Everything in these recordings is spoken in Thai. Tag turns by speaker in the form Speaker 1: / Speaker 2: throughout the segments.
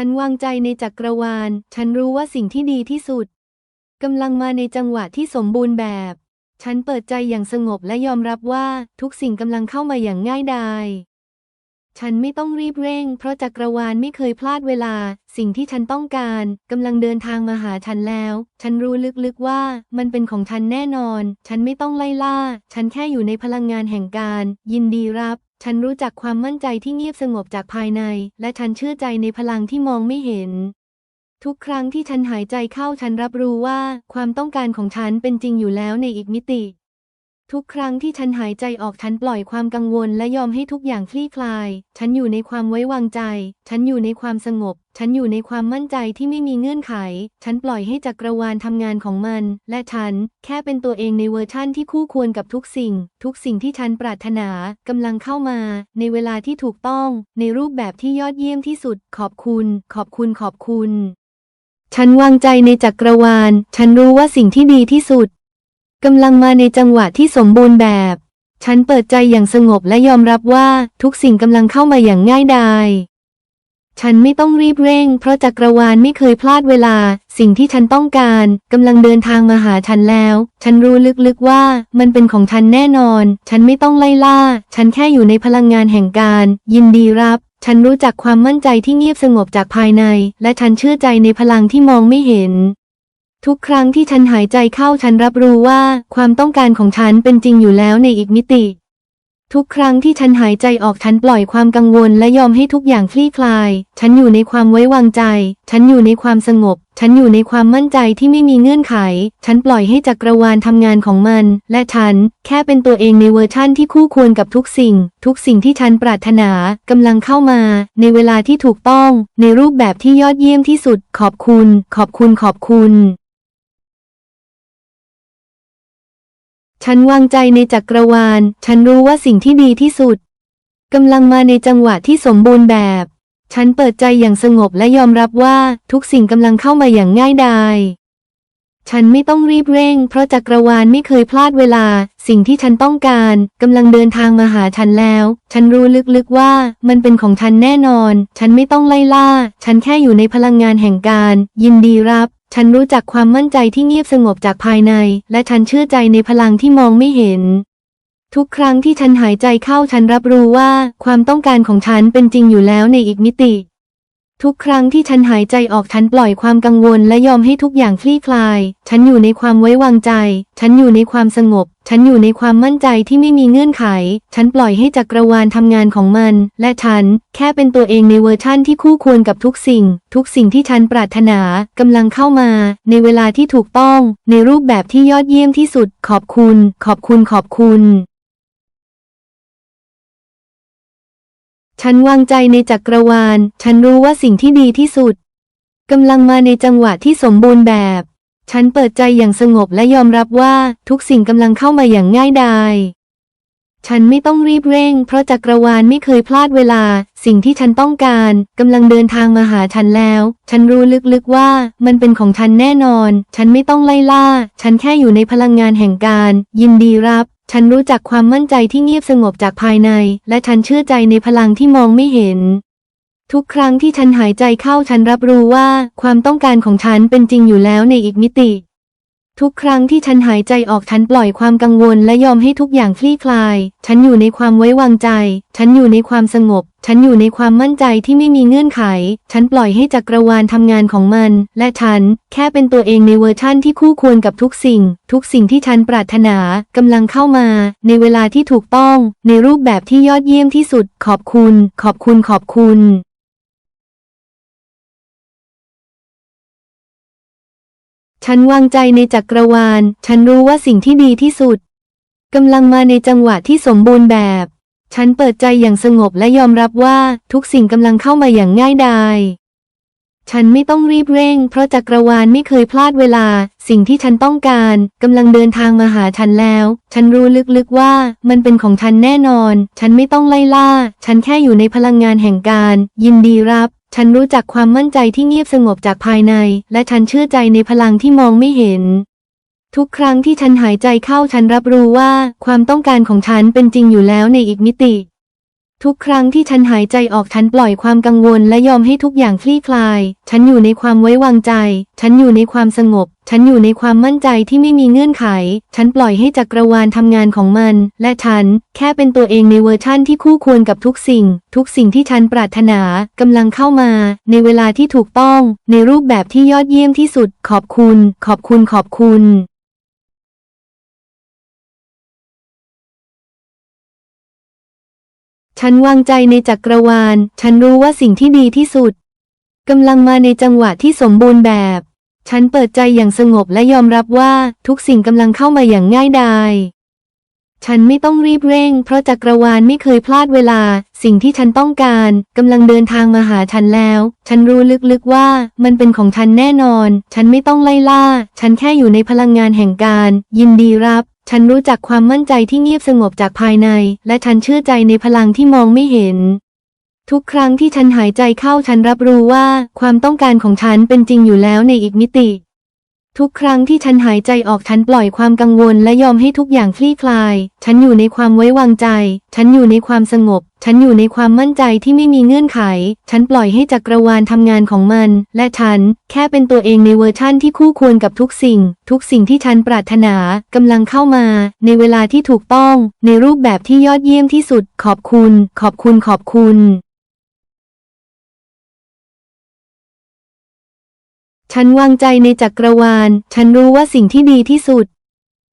Speaker 1: ฉันวางใจในจักรวาล ฉันรู้ว่าสิ่งที่ดีที่สุดกำลังมาในจังหวะที่สมบูรณ์แบบ ฉันเปิดใจอย่างสงบและยอมรับว่าทุกสิ่งกำลังเข้ามาอย่างง่ายดาย ฉันไม่ต้องรีบเร่ง เพราะจักรวาลไม่เคยพลาดเวลา สิ่งที่ฉันต้องการกำลังเดินทางมาหาฉันแล้ว ฉันรู้ลึกๆว่ามันเป็นของฉันแน่นอน ฉันไม่ต้องไล่ล่า ฉันแค่อยู่ในพลังงานแห่งการ ยินดีรับ ฉันรู้จักความมั่นใจที่เงียบสงบจากภายใน และฉันเชื่อใจในพลังที่มองไม่เห็น ทุกครั้งที่ฉันหายใจเข้าฉันรับรู้ว่า ความต้องการของฉันเป็นจริงอยู่แล้วในอีกมิติ ทุกครั้งที่ฉันหายใจออกฉันปล่อยความกังวลและยอมให้ทุกอย่างคลี่คลาย ฉันอยู่ในความไว้วางใจ ฉันอยู่ในความสงบ ฉันอยู่ในความมั่นใจที่ไม่มีเงื่อนไข ฉันปล่อยให้จักรวาลทำงานของมัน และฉันแค่เป็นตัวเองในเวอร์ชั่นที่คู่ควรกับทุกสิ่ง ทุกสิ่งที่ฉันปรารถนากำลังเข้ามา ในเวลาที่ถูกต้อง ในรูปแบบที่ยอดเยี่ยมที่สุด ขอบคุณ ขอบคุณขอบคุณฉันวางใจในจักรวาล ฉันรู้ว่าสิ่งที่ดีที่สุด กำลังมาในจังหวะที่สมบูรณ์แบบ ฉันเปิดใจอย่างสงบและยอมรับว่าทุกสิ่งกำลังเข้ามาอย่างง่ายดาย ฉันไม่ต้องรีบเร่ง เพราะจักรวาลไม่เคยพลาดเวลา สิ่งที่ฉันต้องการกำลังเดินทางมาหาฉันแล้ว ฉันรู้ลึกๆว่ามันเป็นของฉันแน่นอน ฉันไม่ต้องไล่ล่า ฉันแค่อยู่ในพลังงานแห่งการ ยินดีรับ ฉันรู้จักความมั่นใจที่เงียบสงบจากภายใน และฉันเชื่อใจในพลังที่มองไม่เห็น ทุกครั้งที่ฉันหายใจเข้าฉันรับรู้ว่าความต้องการของฉันเป็นจริงอยู่แล้วในอีกมิติ ทุกครั้งที่ฉันหายใจออกฉันปล่อยความกังวลและยอมให้ทุกอย่างคลี่คลาย ฉันอยู่ในความไว้วางใจ ฉันอยู่ในความสงบ ฉันอยู่ในความมั่นใจที่ไม่มีเงื่อนไข ฉันปล่อยให้จักรวาลทำงานของมัน และฉันแค่เป็นตัวเองในเวอร์ชั่นที่คู่ควรกับทุกสิ่ง ทุกสิ่งที่ฉันปรารถนากำลังเข้ามา ในเวลาที่ถูกต้อง ในรูปแบบที่ยอดเยี่ยมที่สุด ขอบคุณ ขอบคุณขอบคุณ ฉันวางใจในจักรวาล ฉันรู้ว่าสิ่งที่ดีที่สุดกำลังมาในจังหวะที่สมบูรณ์แบบ ฉันเปิดใจอย่างสงบและยอมรับว่าทุกสิ่งกำลังเข้ามาอย่างง่ายดาย ฉันไม่ต้องรีบเร่ง เพราะจักรวาลไม่เคยพลาดเวลา สิ่งที่ฉันต้องการกำลังเดินทางมาหาฉันแล้ว ฉันรู้ลึกๆว่ามันเป็นของฉันแน่นอน ฉันไม่ต้องไล่ล่า ฉันแค่อยู่ในพลังงานแห่งการ ยินดีรับ ฉันรู้จักความมั่นใจที่เงียบสงบจากภายใน และฉันเชื่อใจในพลังที่มองไม่เห็น ทุกครั้งที่ฉันหายใจเข้าฉันรับรู้ว่า ความต้องการของฉันเป็นจริงอยู่แล้วในอีกมิติ ทุกครั้งที่ฉันหายใจออกฉันปล่อยความกังวลและยอมให้ทุกอย่างคลี่คลาย ฉันอยู่ในความไว้วางใจ ฉันอยู่ในความสงบ ฉันอยู่ในความมั่นใจที่ไม่มีเงื่อนไข ฉันปล่อยให้จักรวาลทำงานของมัน และฉันแค่เป็นตัวเองในเวอร์ชั่นที่คู่ควรกับทุกสิ่ง ทุกสิ่งที่ฉันปรารถนากำลังเข้ามา ในเวลาที่ถูกต้อง ในรูปแบบที่ยอดเยี่ยมที่สุด ขอบคุณ ขอบคุณขอบคุณ ฉันวางใจในจักรวาล ฉันรู้ว่าสิ่งที่ดีที่สุดกำลังมาในจังหวะที่สมบูรณ์แบบ ฉันเปิดใจอย่างสงบและยอมรับว่าทุกสิ่งกำลังเข้ามาอย่างง่ายดาย ฉันไม่ต้องรีบเร่ง เพราะจักรวาลไม่เคยพลาดเวลา สิ่งที่ฉันต้องการกำลังเดินทางมาหาฉันแล้ว ฉันรู้ลึกๆว่ามันเป็นของฉันแน่นอน ฉันไม่ต้องไล่ล่า ฉันแค่อยู่ในพลังงานแห่งการ ยินดีรับ ฉันรู้จักความมั่นใจที่เงียบสงบจากภายใน และฉันเชื่อใจในพลังที่มองไม่เห็น ทุกครั้งที่ฉันหายใจเข้าฉันรับรู้ว่า ความต้องการของฉันเป็นจริงอยู่แล้วในอีกมิติ ทุกครั้งที่ฉันหายใจออกฉันปล่อยความกังวลและยอมให้ทุกอย่างคลี่คลาย ฉันอยู่ในความไว้วางใจ ฉันอยู่ในความสงบ ฉันอยู่ในความมั่นใจที่ไม่มีเงื่อนไข ฉันปล่อยให้จักรวาลทำงานของมัน และฉันแค่เป็นตัวเองในเวอร์ชั่นที่คู่ควรกับทุกสิ่ง ทุกสิ่งที่ฉันปรารถนากำลังเข้ามา ในเวลาที่ถูกต้อง ในรูปแบบที่ยอดเยี่ยมที่สุด ขอบคุณ ขอบคุณขอบคุณ ฉันวางใจในจักรวาล ฉันรู้ว่าสิ่งที่ดีที่สุดกำลังมาในจังหวะที่สมบูรณ์แบบ ฉันเปิดใจอย่างสงบและยอมรับว่าทุกสิ่งกำลังเข้ามาอย่างง่ายดาย ฉันไม่ต้องรีบเร่ง เพราะจักรวาลไม่เคยพลาดเวลา สิ่งที่ฉันต้องการกำลังเดินทางมาหาฉันแล้ว ฉันรู้ลึกๆว่ามันเป็นของฉันแน่นอน ฉันไม่ต้องไล่ล่า ฉันแค่อยู่ในพลังงานแห่งการ ยินดีรับ ฉันรู้จักความมั่นใจที่เงียบสงบจากภายใน และฉันเชื่อใจในพลังที่มองไม่เห็น ทุกครั้งที่ฉันหายใจเข้าฉันรับรู้ว่า ความต้องการของฉันเป็นจริงอยู่แล้วในอีกมิติ ทุกครั้งที่ฉันหายใจออกฉันปล่อยความกังวลและยอมให้ทุกอย่างคลี่คลาย ฉันอยู่ในความไว้วางใจ ฉันอยู่ในความสงบ ฉันอยู่ในความมั่นใจที่ไม่มีเงื่อนไข ฉันปล่อยให้จักรวาลทำงานของมัน และฉันแค่เป็นตัวเองในเวอร์ชั่นที่คู่ควรกับทุกสิ่ง ทุกสิ่งที่ฉันปรารถนากำลังเข้ามา ในเวลาที่ถูกต้อง ในรูปแบบที่ยอดเยี่ยมที่สุด ขอบคุณ ขอบคุณขอบคุณ ฉันวางใจในจักรวาล ฉันรู้ว่าสิ่งที่ดีที่สุดกำลังมาในจังหวะที่สมบูรณ์แบบ ฉันเปิดใจอย่างสงบและยอมรับว่าทุกสิ่งกำลังเข้ามาอย่างง่ายดาย ฉันไม่ต้องรีบเร่ง เพราะจักรวาลไม่เคยพลาดเวลา สิ่งที่ฉันต้องการกำลังเดินทางมาหาฉันแล้ว ฉันรู้ลึกๆว่ามันเป็นของฉันแน่นอน ฉันไม่ต้องไล่ล่า ฉันแค่อยู่ในพลังงานแห่งการ ยินดีรับ ฉันรู้จักความมั่นใจที่เงียบสงบจากภายใน และฉันเชื่อใจในพลังที่มองไม่เห็น ทุกครั้งที่ฉันหายใจเข้าฉันรับรู้ว่า ความต้องการของฉันเป็นจริงอยู่แล้วในอีกมิติ ทุกครั้งที่ฉันหายใจออกฉันปล่อยความกังวลและยอมให้ทุกอย่างคลี่คลาย ฉันอยู่ในความไว้วางใจ ฉันอยู่ในความสงบ ฉันอยู่ในความมั่นใจที่ไม่มีเงื่อนไข ฉันปล่อยให้จักรวาลทำงานของมัน และฉันแค่เป็นตัวเองในเวอร์ชั่นที่คู่ควรกับทุกสิ่ง ทุกสิ่งที่ฉันปรารถนากำลังเข้ามา ในเวลาที่ถูกต้อง ในรูปแบบที่ยอดเยี่ยมที่สุด ขอบคุณ ขอบคุณขอบคุณ ฉันวางใจในจักรวาล ฉันรู้ว่าสิ่งที่ดีที่สุด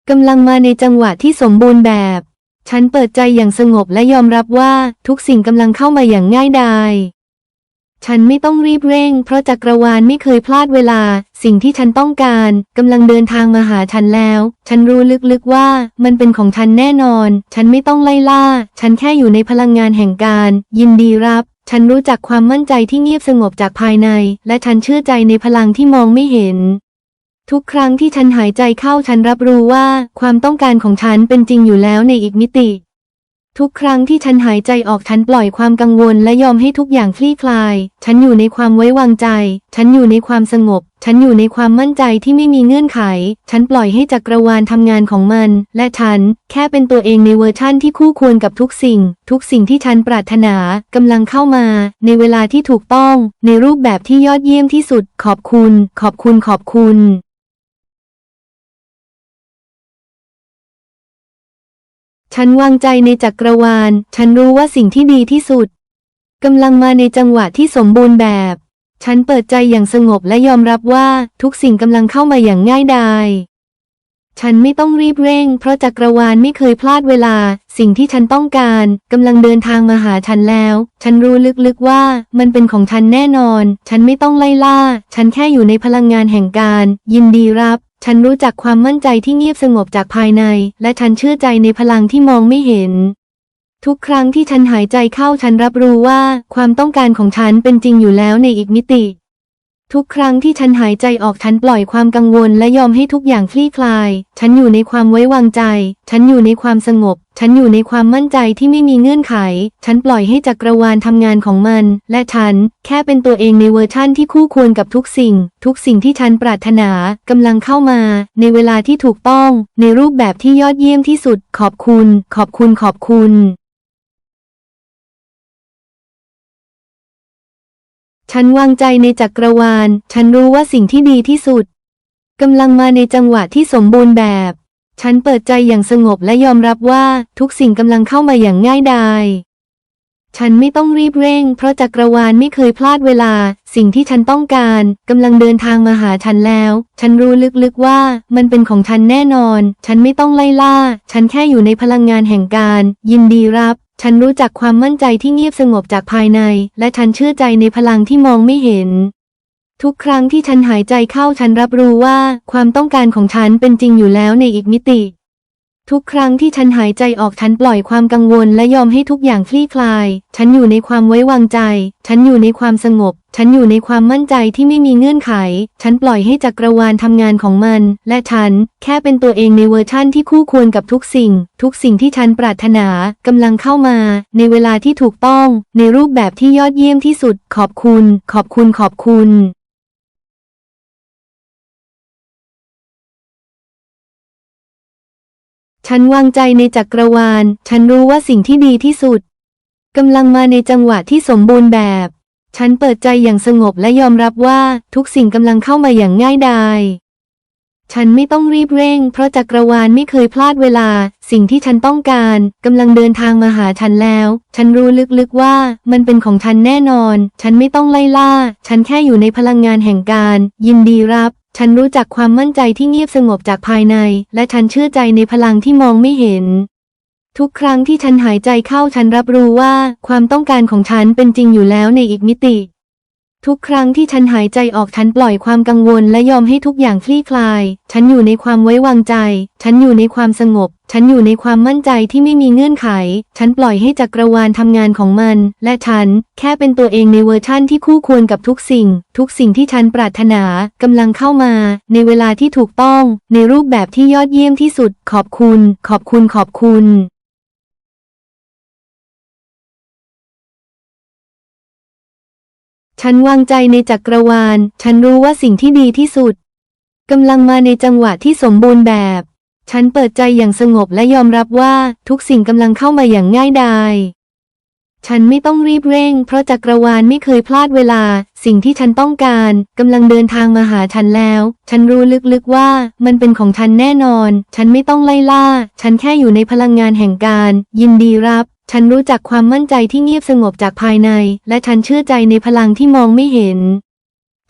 Speaker 1: กำลังมาในจังหวะที่สมบูรณ์แบบ ฉันเปิดใจอย่างสงบและยอมรับว่าทุกสิ่งกำลังเข้ามาอย่างง่ายดาย ฉันไม่ต้องรีบเร่ง เพราะจักรวาลไม่เคยพลาดเวลา สิ่งที่ฉันต้องการกำลังเดินทางมาหาฉันแล้ว ฉันรู้ลึกๆว่ามันเป็นของฉันแน่นอน ฉันไม่ต้องไล่ล่า ฉันแค่อยู่ในพลังงานแห่งการ ยินดีรับ ฉันรู้จักความมั่นใจที่เงียบสงบจากภายใน และฉันเชื่อใจในพลังที่มองไม่เห็น ทุกครั้งที่ฉันหายใจเข้าฉันรับรู้ว่า ความต้องการของฉันเป็นจริงอยู่แล้วในอีกมิติ ทุกครั้งที่ฉันหายใจออกฉันปล่อยความกังวลและยอมให้ทุกอย่างคลี่คลาย ฉันอยู่ในความไว้วางใจ ฉันอยู่ในความสงบ ฉันอยู่ในความมั่นใจที่ไม่มีเงื่อนไข ฉันปล่อยให้จักรวาลทำงานของมัน และฉันแค่เป็นตัวเองในเวอร์ชั่นที่คู่ควรกับทุกสิ่ง ทุกสิ่งที่ฉันปรารถนากำลังเข้ามา ในเวลาที่ถูกต้อง ในรูปแบบที่ยอดเยี่ยมที่สุด ขอบคุณ ขอบคุณขอบคุณ ฉันวางใจในจักรวาล ฉันรู้ว่าสิ่งที่ดีที่สุดกำลังมาในจังหวะที่สมบูรณ์แบบ ฉันเปิดใจอย่างสงบและยอมรับว่าทุกสิ่งกำลังเข้ามาอย่างง่ายดายฉันไม่ต้องรีบเร่ง เพราะจักรวาลไม่เคยพลาดเวลา สิ่งที่ฉันต้องการกำลังเดินทางมาหาฉันแล้ว ฉันรู้ลึกๆว่ามันเป็นของฉันแน่นอน ฉันไม่ต้องไล่ล่า ฉันแค่อยู่ในพลังงานแห่งการ ยินดีรับ ฉันรู้จักความมั่นใจที่เงียบสงบจากภายใน และฉันเชื่อใจในพลังที่มองไม่เห็น ทุกครั้งที่ฉันหายใจเข้าฉันรับรู้ว่า ความต้องการของฉันเป็นจริงอยู่แล้วในอีกมิติ ทุกครั้งที่ฉันหายใจออกฉันปล่อยความกังวลและยอมให้ทุกอย่างคลี่คลาย ฉันอยู่ในความไว้วางใจ ฉันอยู่ในความสงบ ฉันอยู่ในความมั่นใจที่ไม่มีเงื่อนไข ฉันปล่อยให้จักรวาลทำงานของมัน และฉันแค่เป็นตัวเองในเวอร์ชั่นที่คู่ควรกับทุกสิ่ง ทุกสิ่งที่ฉันปรารถนากำลังเข้ามา ในเวลาที่ถูกต้อง ในรูปแบบที่ยอดเยี่ยมที่สุด ขอบคุณ ขอบคุณขอบคุณ ฉันวางใจในจักรวาล ฉันรู้ว่าสิ่งที่ดีที่สุดกำลังมาในจังหวะที่สมบูรณ์แบบ ฉันเปิดใจอย่างสงบและยอมรับว่าทุกสิ่งกำลังเข้ามาอย่างง่ายดาย ฉันไม่ต้องรีบเร่ง เพราะจักรวาลไม่เคยพลาดเวลา สิ่งที่ฉันต้องการกำลังเดินทางมาหาฉันแล้ว ฉันรู้ลึกๆว่ามันเป็นของฉันแน่นอน ฉันไม่ต้องไล่ล่า ฉันแค่อยู่ในพลังงานแห่งการ ยินดีรับ ฉันรู้จักความมั่นใจที่เงียบสงบจากภายใน และฉันเชื่อใจในพลังที่มองไม่เห็น ทุกครั้งที่ฉันหายใจเข้าฉันรับรู้ว่า ความต้องการของฉันเป็นจริงอยู่แล้วในอีกมิติ ทุกครั้งที่ฉันหายใจออกฉันปล่อยความกังวลและยอมให้ทุกอย่างคลี่คลาย ฉันอยู่ในความไว้วางใจ ฉันอยู่ในความสงบ ฉันอยู่ในความมั่นใจที่ไม่มีเงื่อนไข ฉันปล่อยให้จักรวาลทำงานของมัน และฉันแค่เป็นตัวเองในเวอร์ชั่นที่คู่ควรกับทุกสิ่ง ทุกสิ่งที่ฉันปรารถนากำลังเข้ามา ในเวลาที่ถูกต้อง ในรูปแบบที่ยอดเยี่ยมที่สุด ขอบคุณ ขอบคุณขอบคุณ ฉันวางใจในจักรวาล ฉันรู้ว่าสิ่งที่ดีที่สุดกำลังมาในจังหวะที่สมบูรณ์แบบ ฉันเปิดใจอย่างสงบและยอมรับว่าทุกสิ่งกำลังเข้ามาอย่างง่ายดาย ฉันไม่ต้องรีบเร่ง เพราะจักรวาลไม่เคยพลาดเวลา สิ่งที่ฉันต้องการกำลังเดินทางมาหาฉันแล้ว ฉันรู้ลึกๆว่ามันเป็นของฉันแน่นอน ฉันไม่ต้องไล่ล่า ฉันแค่อยู่ในพลังงานแห่งการ ยินดีรับ ฉันรู้จักความมั่นใจที่เงียบสงบจากภายใน และฉันเชื่อใจในพลังที่มองไม่เห็น ทุกครั้งที่ฉันหายใจเข้าฉันรับรู้ว่า ความต้องการของฉันเป็นจริงอยู่แล้วในอีกมิติ ทุกครั้งที่ฉันหายใจออกฉันปล่อยความกังวลและยอมให้ทุกอย่างคลี่คลาย ฉันอยู่ในความไว้วางใจ ฉันอยู่ในความสงบ ฉันอยู่ในความมั่นใจที่ไม่มีเงื่อนไข ฉันปล่อยให้จักรวาลทำงานของมัน และฉันแค่เป็นตัวเองในเวอร์ชั่นที่คู่ควรกับทุกสิ่ง ทุกสิ่งที่ฉันปรารถนากำลังเข้ามา ในเวลาที่ถูกต้อง ในรูปแบบที่ยอดเยี่ยมที่สุด ขอบคุณ ขอบคุณขอบคุณ ฉันวางใจในจักรวาล ฉันรู้ว่าสิ่งที่ดีที่สุดกำลังมาในจังหวะที่สมบูรณ์แบบ ฉันเปิดใจอย่างสงบและยอมรับว่าทุกสิ่งกำลังเข้ามาอย่างง่ายดายฉันไม่ต้องรีบเร่ง เพราะจักรวาลไม่เคยพลาดเวลา สิ่งที่ฉันต้องการกำลังเดินทางมาหาฉันแล้ว ฉันรู้ลึกๆว่ามันเป็นของฉันแน่นอน ฉันไม่ต้องไล่ล่า ฉันแค่อยู่ในพลังงานแห่งการ ยินดีรับ ฉันรู้จักความมั่นใจที่เงียบสงบจากภายใน และฉันเชื่อใจในพลังที่มองไม่เห็น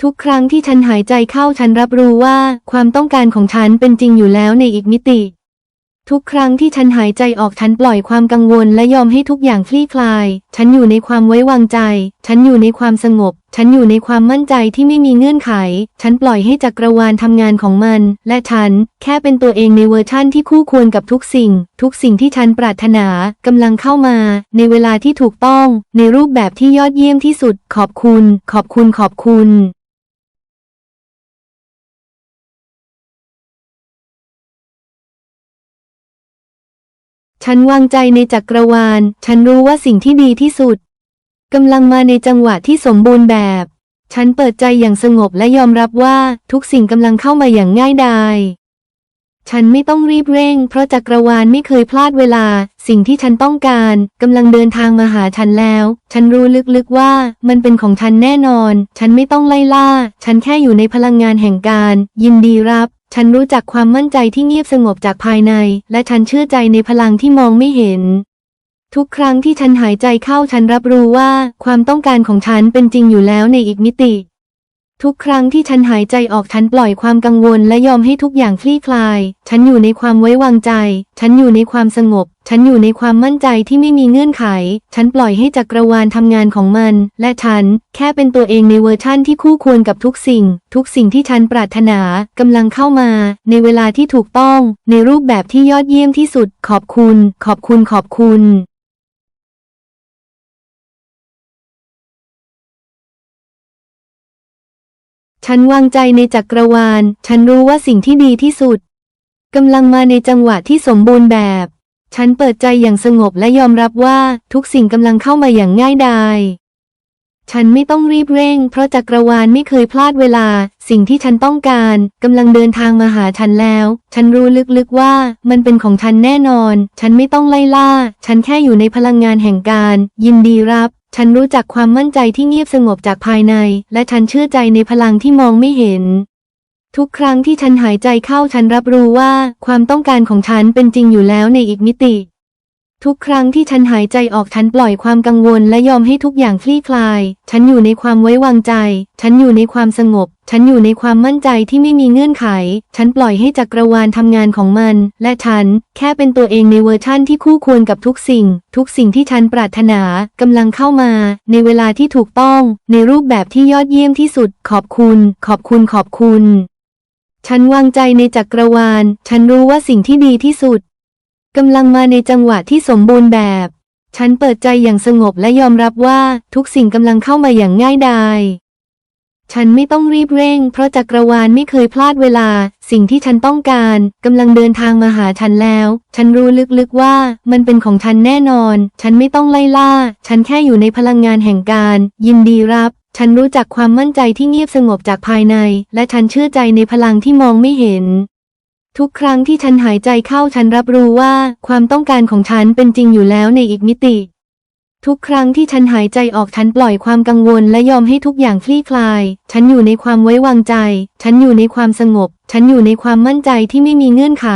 Speaker 1: ทุกครั้งที่ฉันหายใจเข้าฉันรับรู้ว่า ความต้องการของฉันเป็นจริงอยู่แล้วในอีกมิติ ทุกครั้งที่ฉันหายใจออกฉันปล่อยความกังวลและยอมให้ทุกอย่างคลี่คลาย ฉันอยู่ในความไว้วางใจ ฉันอยู่ในความสงบ ฉันอยู่ในความมั่นใจที่ไม่มีเงื่อนไข ฉันปล่อยให้จักรวาลทำงานของมัน และฉันแค่เป็นตัวเองในเวอร์ชั่นที่คู่ควรกับทุกสิ่ง ทุกสิ่งที่ฉันปรารถนากำลังเข้ามา ในเวลาที่ถูกต้อง ในรูปแบบที่ยอดเยี่ยมที่สุด ขอบคุณ ขอบคุณขอบคุณ ฉันวางใจในจักรวาล ฉันรู้ว่าสิ่งที่ดีที่สุดกำลังมาในจังหวะที่สมบูรณ์แบบ ฉันเปิดใจอย่างสงบและยอมรับว่าทุกสิ่งกำลังเข้ามาอย่างง่ายดายฉันไม่ต้องรีบเร่ง เพราะจักรวาลไม่เคยพลาดเวลา สิ่งที่ฉันต้องการกำลังเดินทางมาหาฉันแล้ว ฉันรู้ลึกๆว่ามันเป็นของฉันแน่นอน ฉันไม่ต้องไล่ล่า ฉันแค่อยู่ในพลังงานแห่งการ ยินดีรับ ฉันรู้จักความมั่นใจที่เงียบสงบจากภายใน และฉันเชื่อใจในพลังที่มองไม่เห็น ทุกครั้งที่ฉันหายใจเข้าฉันรับรู้ว่า ความต้องการของฉันเป็นจริงอยู่แล้วในอีกมิติ ทุกครั้งที่ฉันหายใจออกฉันปล่อยความกังวลและยอมให้ทุกอย่างคลี่คลาย ฉันอยู่ในความไว้วางใจ ฉันอยู่ในความสงบ ฉันอยู่ในความมั่นใจที่ไม่มีเงื่อนไข ฉันปล่อยให้จักรวาลทำงานของมัน และฉันแค่เป็นตัวเองในเวอร์ชั่นที่คู่ควรกับทุกสิ่ง ทุกสิ่งที่ฉันปรารถนากำลังเข้ามา ในเวลาที่ถูกต้อง ในรูปแบบที่ยอดเยี่ยมที่สุด ขอบคุณ ขอบคุณขอบคุณ ฉันวางใจในจักรวาล ฉันรู้ว่าสิ่งที่ดีที่สุดกำลังมาในจังหวะที่สมบูรณ์แบบ ฉันเปิดใจอย่างสงบและยอมรับว่าทุกสิ่งกำลังเข้ามาอย่างง่ายดาย ฉันไม่ต้องรีบเร่ง เพราะจักรวาลไม่เคยพลาดเวลา สิ่งที่ฉันต้องการกำลังเดินทางมาหาฉันแล้ว ฉันรู้ลึกๆว่า มันเป็นของฉันแน่นอน ฉันไม่ต้องไล่ล่า ฉันแค่อยู่ในพลังงานแห่งการ ยินดีรับ ฉันรู้จักความมั่นใจที่เงียบสงบจากภายใน และฉันเชื่อใจในพลังที่มองไม่เห็น ทุกครั้งที่ฉันหายใจเข้าฉันรับรู้ว่า ความต้องการของฉันเป็นจริงอยู่แล้วในอีกมิติ ทุกครั้งที่ฉันหายใจออกฉันปล่อยความกังวลและยอมให้ทุกอย่างคลี่คลาย ฉันอยู่ในความไว้วางใจ ฉันอยู่ในความสงบ ฉันอยู่ในความมั่นใจที่ไม่มีเงื่อนไข ฉันปล่อยให้จักรวาลทำงานของมัน และฉันแค่เป็นตัวเองในเวอร์ชั่นที่คู่ควรกับทุกสิ่ง ทุกสิ่งที่ฉันปรารถนากำลังเข้ามา ในเวลาที่ถูกต้อง ในรูปแบบที่ยอดเยี่ยมที่สุด ขอบคุณ ขอบคุณขอบคุณ ฉันวางใจในจักรวาล ฉันรู้ว่าสิ่งที่ดีที่สุด กำลังมาในจังหวะที่สมบูรณ์แบบ ฉันเปิดใจอย่างสงบและยอมรับว่าทุกสิ่งกำลังเข้ามาอย่างง่ายดาย ฉันไม่ต้องรีบเร่ง เพราะจักรวาลไม่เคยพลาดเวลา สิ่งที่ฉันต้องการกำลังเดินทางมาหาฉันแล้ว ฉันรู้ลึกๆว่ามันเป็นของฉันแน่นอน ฉันไม่ต้องไล่ล่า ฉันแค่อยู่ในพลังงานแห่งการ ยินดีรับ ฉันรู้จักความมั่นใจที่เงียบสงบจากภายใน และฉันเชื่อใจในพลังที่มองไม่เห็น ทุกครั้งที่ฉันหายใจเข้าฉันรับรู้ว่าความต้องการของฉันเป็นจริงอยู่แล้วในอีกมิติ ทุกครั้งที่ฉันหายใจออกฉันปล่อยความกังวลและยอมให้ทุกอย่างคลี่คลาย ฉันอยู่ในความไว้วางใจ ฉันอยู่ในความสงบ ฉันอยู่ในความมั่นใจที่ไม่มีเงื่อนไข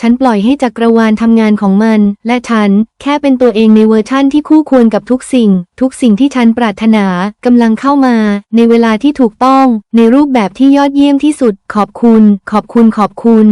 Speaker 1: ฉันปล่อยให้จักรวาลทำงานของมัน และฉันแค่เป็นตัวเองในเวอร์ชั่นที่คู่ควรกับทุกสิ่ง ทุกสิ่งที่ฉันปรารถนากำลังเข้ามา ในเวลาที่ถูกต้อง ในรูปแบบที่ยอดเยี่ยมที่สุด ขอบคุณ ขอบคุณขอบคุณ